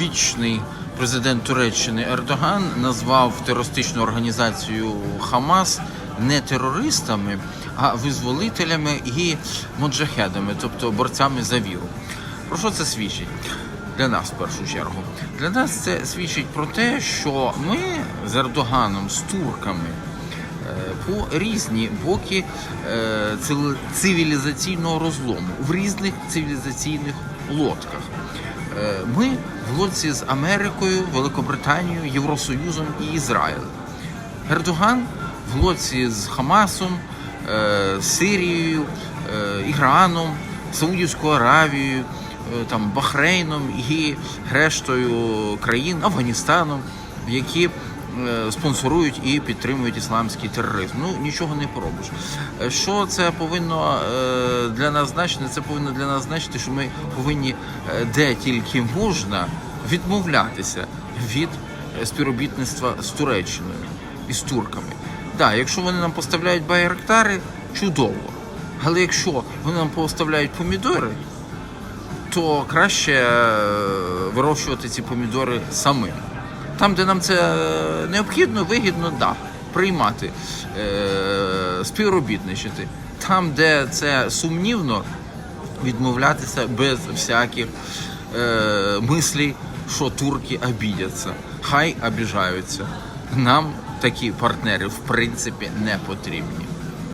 вічний президент Туреччини Ердоган назвав терористичну організацію Хамас не терористами, а визволителями і моджахедами, тобто борцями за віру. Про що це свідчить? Для нас в першу чергу. Для нас це свідчить про те, що ми з Ердоганом, з турками, е, по різні боки е, цивілізаційного розлому в різних цивілізаційних лодках. Е, Ми в лодці з Америкою, Великобританією, Євросоюзом і Ізраїлем. Ердоган в лодці з Хамасом, е, Сирією, е, Іраном, Саудівською Аравією, е, там, Бахрейном і рештою країн, Афганістаном, які спонсорують і підтримують ісламський тероризм. Ну нічого не поробиш. Е, Що це повинно е, для нас значити? Це повинно для нас значити, що ми повинні е, де тільки можна відмовлятися від е, співробітництва з Туреччиною і з турками. Так, якщо вони нам поставляють байрактари, чудово. Але якщо вони нам поставляють помідори, то краще е, вирощувати ці помідори самим. Там, де нам це е, необхідно, вигідно, да, приймати, е, співробітничати. Там, де це сумнівно, відмовлятися без всяких е, мислей, що турки обідяться. Хай обіжаються. Нам такі партнери в принципі не потрібні.